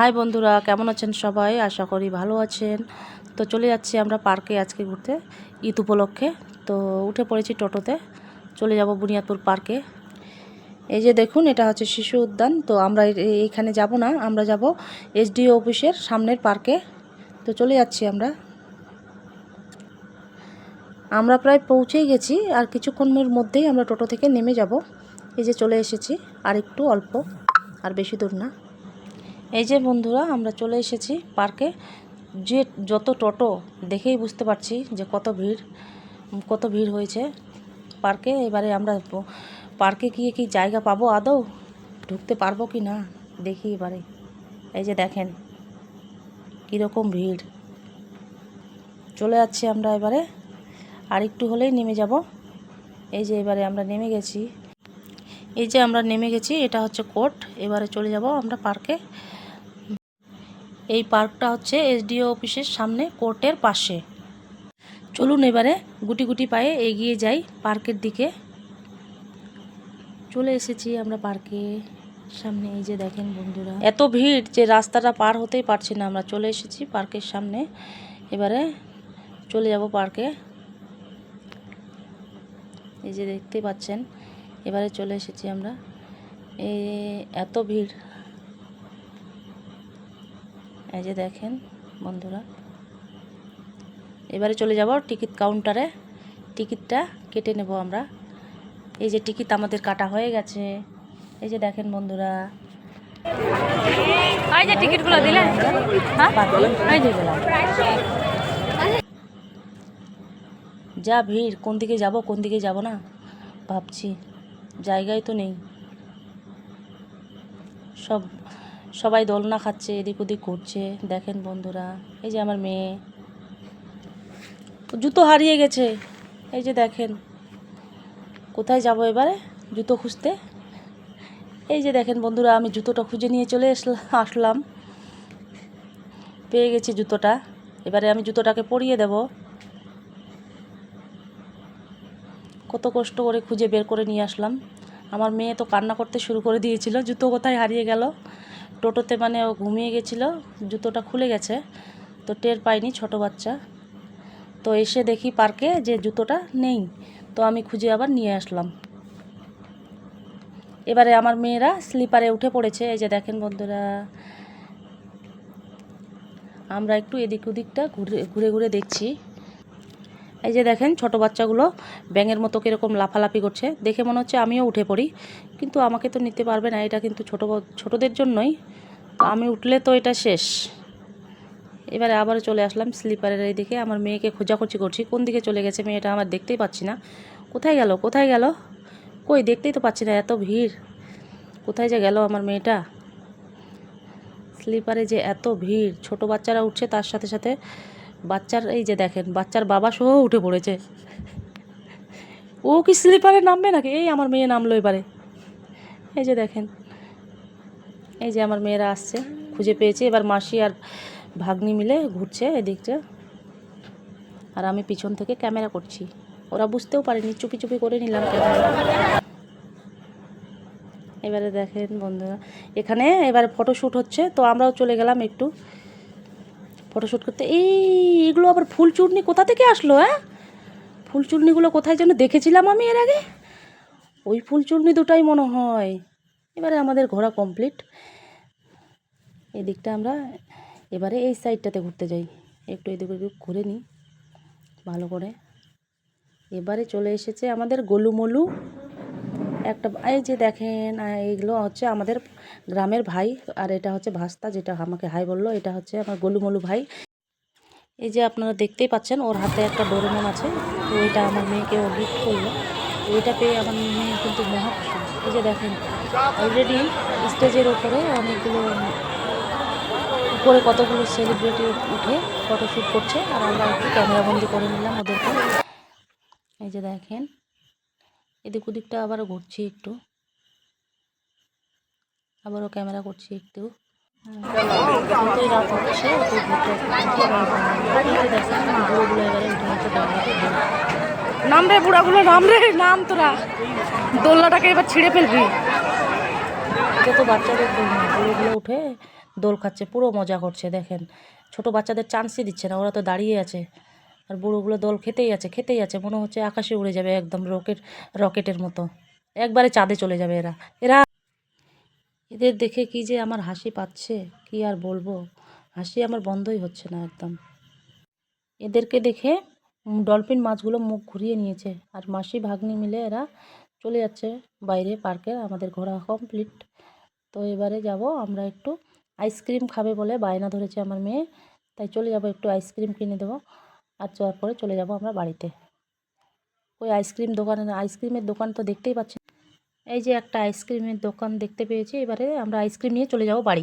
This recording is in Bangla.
হাই বন্ধুরা, কেমন আছেন সবাই? আশা করি ভালো আছেন। তো চলে যাচ্ছি আমরা পার্কে আজকে ঘুরতে, ঈদ উপলক্ষে। তো উঠে পড়েছি টোটোতে, চলে যাব বুনিয়াদপুর পার্কে। এই যে দেখুন, এটা হচ্ছে শিশু উদ্যান। তো আমরা এইখানে যাব না, আমরা যাব এসডিও অফিসের সামনের পার্কে। তো চলে যাচ্ছি আমরা। আমরা প্রায় পৌঁছেই গেছি, আর কিছুক্ষণের মধ্যেই আমরা টোটো থেকে নেমে যাব। এই যে চলে এসেছি আর একটু অল্প, আর বেশি দূর না। এই যে বন্ধুরা, আমরা চলে এসেছি পার্কে। যে যত টোটো, দেখেই বুঝতে পারছি যে কত ভিড় কত ভিড় হয়েছে পার্কে। এবারে আমরা পার্কে গিয়ে কি জায়গা পাবো আদৌ? ঢুকতে পারব কি না? দেখি এবারে। এই যে দেখেন, কীরকম ভিড়। চলে যাচ্ছি আমরা এবারে। আর একটু হলেই নেমে যাব। এই যে এবারে আমরা নেমে গেছি। এই যে আমরা নেমে গেছি, এটা হচ্ছে কোর্ট। এবারে চলে যাব আমরা পার্কে। এই পার্কটা হচ্ছে এসডিও অফিসের সামনে কোর্টের পাশে। চলুন এবারে গুটি গুটি পায়ে এগিয়ে যাই পার্কের দিকে। চলে এসেছি আমরা পার্কে। সামনে এই যে দেখেন বন্ধুরা, এত ভিড় যে রাস্তাটা পার হতেই পারছি না আমরা। চলে এসেছি পার্কের সামনে। এবারে চলে যাব পার্কে। এই যে দেখতে পাচ্ছেন, এবারে চলে এসেছি আমরা। এত ভিড়। এই যে দেখেন বন্ধুরা। এবারে চলে যাব টিকিট কাউন্টারে। টিকিটটা কেটে নেব আমরা। এই যে টিকিট আমাদের কাটা হয়ে গেছে। এই যে দেখেন বন্ধুরা। এই যে টিকিটগুলো দিলে? হ্যাঁ? যা ভিড় কোন দিকে যাব কোন দিকে যাব না? ভাবছি। জায়গায় তো নেই। সব সবাই দোলনা খাচ্ছে, এদিক ওদিক করছে দেখেন বন্ধুরা, এই যে আমার মেয়ে। জুতো হারিয়ে গেছে। এই যে দেখেন, কোথায় যাব এবারে জুতো খুঁজতে? এই যে দেখেন বন্ধুরা, আমি জুতোটা খুঁজে নিয়ে চলে আসলা- আসলাম। পেয়ে গেছি জুতোটা। এবারে আমি জুতোটাকে পরিয়ে দেব। কত কষ্ট করে খুঁজে বের করে নিয়ে আসলাম। আমার মেয়ে তো কান্না করতে শুরু করে দিয়েছিল, জুতো কোথায় হারিয়ে গেল? টোটোতে মানে ও ঘুমিয়ে গেছিল, জুতোটা খুলে গেছে, তো টের পাইনি ছোট বাচ্চা। তো এসে দেখি পার্কে যে জুতোটা নেই, তো আমি খুঁজে আবার নিয়ে আসলাম। এবারে আমার মেয়েরা স্লিপারে উঠে পড়েছে, এই যে দেখেন বন্ধুরা। আমরা একটু এদিক ওদিকটা ঘুরে ঘুরে ঘুরে দেখছি। এই যে দেখেন, ছোট বাচ্চাগুলো ব্যাঙের মতো কীরকম লাফালাফি করছে। দেখে মনে হচ্ছে আমিও উঠে পড়ি, কিন্তু আমাকে তো নিতে পারবে না, এটা কিন্তু ছোটো ছোটোদের জন্যই। তো আমি উঠলে তো এটা শেষ। এবারে আবার চলে আসলাম স্লিপারের এই দিকে আমার মেয়েকে খোঁজাখুঁজি করছি, কোন দিকে চলে গেছে মেয়েটা আমার দেখতেই পাচ্ছি না। কোথায় গেল কোথায় গেল? কই, দেখতেই তো পাচ্ছি না, এত ভিড়। কোথায় যে গেল আমার মেয়েটা? স্লিপারে যে এত ভিড়, ছোট বাচ্চারা উঠছে তার সাথে সাথে বাচ্চার, এই যে দেখেন, বাচ্চার বাবা সহ উঠে পড়েছে। ও কি স্লিপারে নামবে নাকি? এই আমার মেয়ে নামলো এবারে। এই যে দেখেন, এই যে আমার মেয়েরা আসছে, খুঁজে পেয়েছে। এবার মাসি আর ভাগ্নি মিলে ঘুরছে এদিকটা। আর আমি পিছন থেকে ক্যামেরা করছি। ওরা বুঝতেও পারেনি, চুপি চুপি করে নিলাম এবারে দেখেন বন্ধুরা, এখানে এবারে ফটোশ্যুট হচ্ছে, তো আমরাও চলে গেলাম একটু। ফটোশ্যুট করতে। এই, এগুলো আবার ফুল চূর্ণি কোথা থেকে আসলো হ্যাঁ? ফুল চূর্ণিগুলো কোথায় যেন দেখেছিলাম আমি এর আগে? ওই ফুল চূর্ণি দুটাই মনে হয়। এবারে আমাদের ঘোরা কমপ্লিট। এদিকটা আমরা এবারে এই সাইডটাতে ঘুরতে যাই। একটু এদিক ওদিক ঘুরে নিই, ভালো করে। এবারে চলে এসেছে আমাদের গোলুমলু একটা, এই যে দেখেন এইগুলো হচ্ছে আমাদের গ্রামের ভাই, আর এটা হচ্ছে ভাস্তা, যেটা আমাকে হাই বলল, এটা হচ্ছে আমার গোলুমলু ভাই। এই যে আপনারা দেখতেই পাচ্ছেন, ওর হাতে একটা ডোরেমন আছে, তো এটা আমার মেয়েকে ও গিফট করল। এটা পেয়ে আমার মেয়ে কিন্তু মহা এই যে দেখেন অলরেডি স্টেজের ওপরে অনেকগুলো, উপরে কতগুলো সেলিব্রিটি উঠে ফটোশ্যুট করছে, আর আমরা একটু ক্যামেরাবন্দি করে নিলাম ওদেরকে। এই যে দেখেন এদিক ওদিকটা আবারও ঘুরছি একটু। আবারও ক্যামেরা করছি একটু। যতই রাত হচ্ছে ঘুরতে দেখেন এবারে উঠে নাম রে বুড়াগুলো নাম রে নাম তোরা। দোলনাটাকে এবার ছিঁড়ে ফেলবি। এটা তো বাচ্চাদের বুড়োগুলো উঠে দোল খাচ্ছে পুরো মজা করছে দেখেন। ছোট বাচ্চাদের চান্সই দিচ্ছে না ওরা তো দাঁড়িয়ে আছে। আর বুড়োগুলো দোল খেতেই আছে খেতেই আছে। মনে হচ্ছে আকাশে উড়ে যাবে একদম রকেট, রকেটের মতো। একবারে চাঁদে চলে যাবে এরা। এরা এদের দেখে কি যে আমার হাসি পাচ্ছে, কি আর বলব? হাসি আমার বন্ধই হচ্ছে না একদম। এদেরকে দেখে ডলফিন মাছগুলো মুখ ঘুরিয়ে নিয়েছে। আর মাসি, ভাগ্নি মিলে এরা চলে যাচ্ছে বাইরে পার্কে আমাদের ঘোরা কমপ্লিট। তো এবারে যাব আমরা একটু আইসক্রিম খাবে বলে বায়না ধরেছে আমার মেয়ে। তাই চলে যাব একটু আইসক্রিম কিনে দেবো। আর যাওয়ার পরে চলে যাব আমরা বাড়িতে। ওই আইসক্রিম দোকানে, আইসক্রিমের দোকান তো দেখতেই পাচ্ছি এই যে একটা আইসক্রিমের দোকান দেখতে পেয়েছি, এবারে আমরা আইসক্রিম নিয়ে চলে যাব বাড়ি।